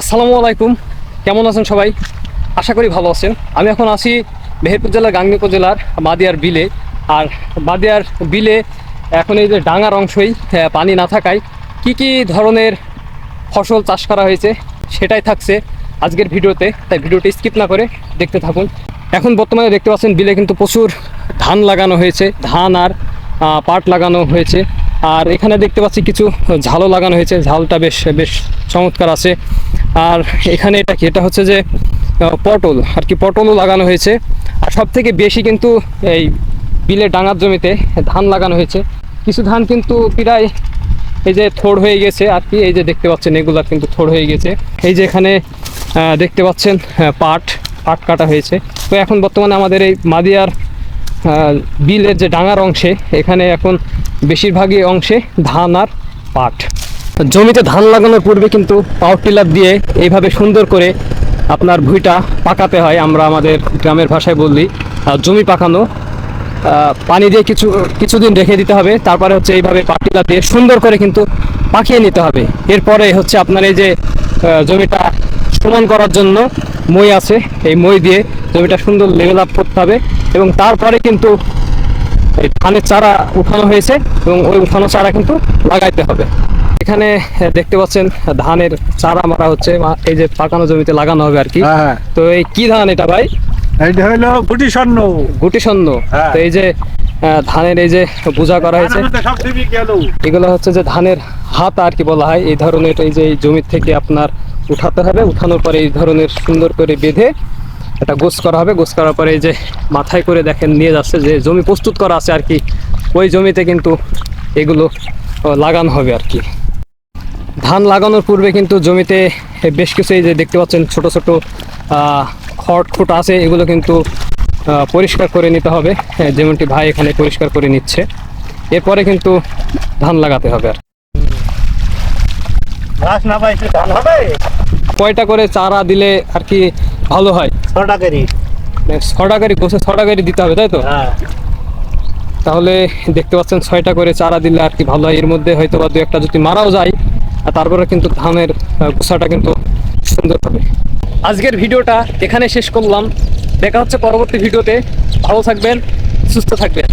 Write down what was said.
আসসালামু আলাইকুম। কেমন আছেন সবাই? আশা করি ভালো আছেন। আমি এখন আছি মেহেরপুর জেলার গাংনী উপজেলার বাদিয়ার বিলে। আর বাদিয়ার বিলে এখন এই যে ডাঙার অংশই পানি না থাকায় কি কি ধরনের ফসল চাষ করা হয়েছে সেটাই থাকছে আজকের ভিডিওতে। তাই ভিডিওটি স্কিপ না করে দেখতে থাকুন। এখন বর্তমানে দেখতে পাচ্ছেন বিলে কিন্তু প্রচুর ধান লাগানো হয়েছে, ধান আর পাট লাগানো হয়েছে। আর এখানে দেখতে পাচ্ছি কিছু ঝালও লাগানো হয়েছে। ঝালটা বেশ বেশ চমৎকার আছে। আর এখানে এটা কি? এটা হচ্ছে যে পটল। আর কি পটলও লাগানো হয়েছে। আর সব থেকে বেশি কিন্তু এই বিলে ডাঙার জমিতে ধান লাগানো হয়েছে। কিছু ধান কিন্তু প্রায় এই যে থোড় হয়ে গেছে, আর কি এই যে দেখতে পাচ্ছেন এগুলা কিন্তু থোড় হয়ে গেছে। এই যে এখানে দেখতে পাচ্ছেন পাট পাট কাটা হয়েছে। তো এখন বর্তমানে আমাদের এই মাদিয়ার বিলের যে ডাঙার অংশে, এখানে এখন বেশিরভাগই অংশে ধান আর পাট। জমিতে ধান লাগানোর পূর্বে কিন্তু পাওয়ার টিলার দিয়ে এইভাবে সুন্দর করে আপনার ভুঁইটা পাকাতে হয়, আমরা আমাদের গ্রামের ভাষায় বললি জমি পাকানো। পানি দিয়ে কিছু, কিছুদিন রেখে দিতে হবে, তারপরে হচ্ছে এইভাবে পাটিলা দিয়ে সুন্দর করে কিন্তু পাকিয়ে নিতে হবে। এরপরে হচ্ছে আপনার এই যে জমিটা সমান করার জন্য মই আছে, এই মই দিয়ে জমিটা সুন্দর লেভেল আপ করতে হবে এবং তারপরে কিন্তু এই ধানের চারা উঠানো হয়েছে এবং ওই উঠানো চারা কিন্তু লাগাইতে হবে। এখানে দেখতে পাচ্ছেন ধানের চারা মারা হচ্ছে এই যে পাকানো জমিতে লাগানো হবে আর কি। হ্যাঁ তো এই কি ধান এটা ভাই? এইটা হইল গুটি স্বর্ণ। গুটি স্বর্ণ। হ্যাঁ। তো এই যে ধানের এই যে বোঝা করা হয়েছে এগুলো হচ্ছে যে ধানের হাত আর কি বলা হয়। এই ধরনের এই যে জমি থেকে আপনার উঠাতে হবে উঠানোর পরে এই ধরনের সুন্দর করে বেঁধে এটা গোছ করা হবে। গোছ করার পরে এই যে মাথায় করে দেখেন নিয়ে যাচ্ছে যে জমি প্রস্তুত করা আছে আর কি। ওই জমিতে কিন্তু এগুলো লাগানো হবে আর কি। ধান লাগানোর পূর্বে কিন্তু জমিতে বেশ কিছু এই যে দেখতে পাচ্ছেন ছোট ছোট খড় খুঁট আছে এগুলো কিন্তু পরিষ্কার করে নিতে হবে। যেমনটি ভাই এখানে পরিষ্কার করে নিচ্ছে। এরপরে কিন্তু ধান লাগাতে হবে আর। ঘাস না পাইছে ধান হবে? কয়টা করে চারা দিলে আর কি ভালো হয়? ছটা করি। মানে ছটা করে গোছে ছটা করে দিতে হবে তাই তো? হ্যাঁ। তাহলে দেখতে পাচ্ছেন ছয়টা করে চারা দিলে আর কি ভালো হয়। এর মধ্যে হয়তো বা দু একটা যদি মারাও যায় আর তারপরে কিন্তু ধানের গোসাটা কিন্তু সুন্দর হবে। আজকের ভিডিওটা এখানে শেষ করলাম। দেখা হচ্ছে পরবর্তী ভিডিওতে। ভালো থাকবেন, সুস্থ থাকবেন।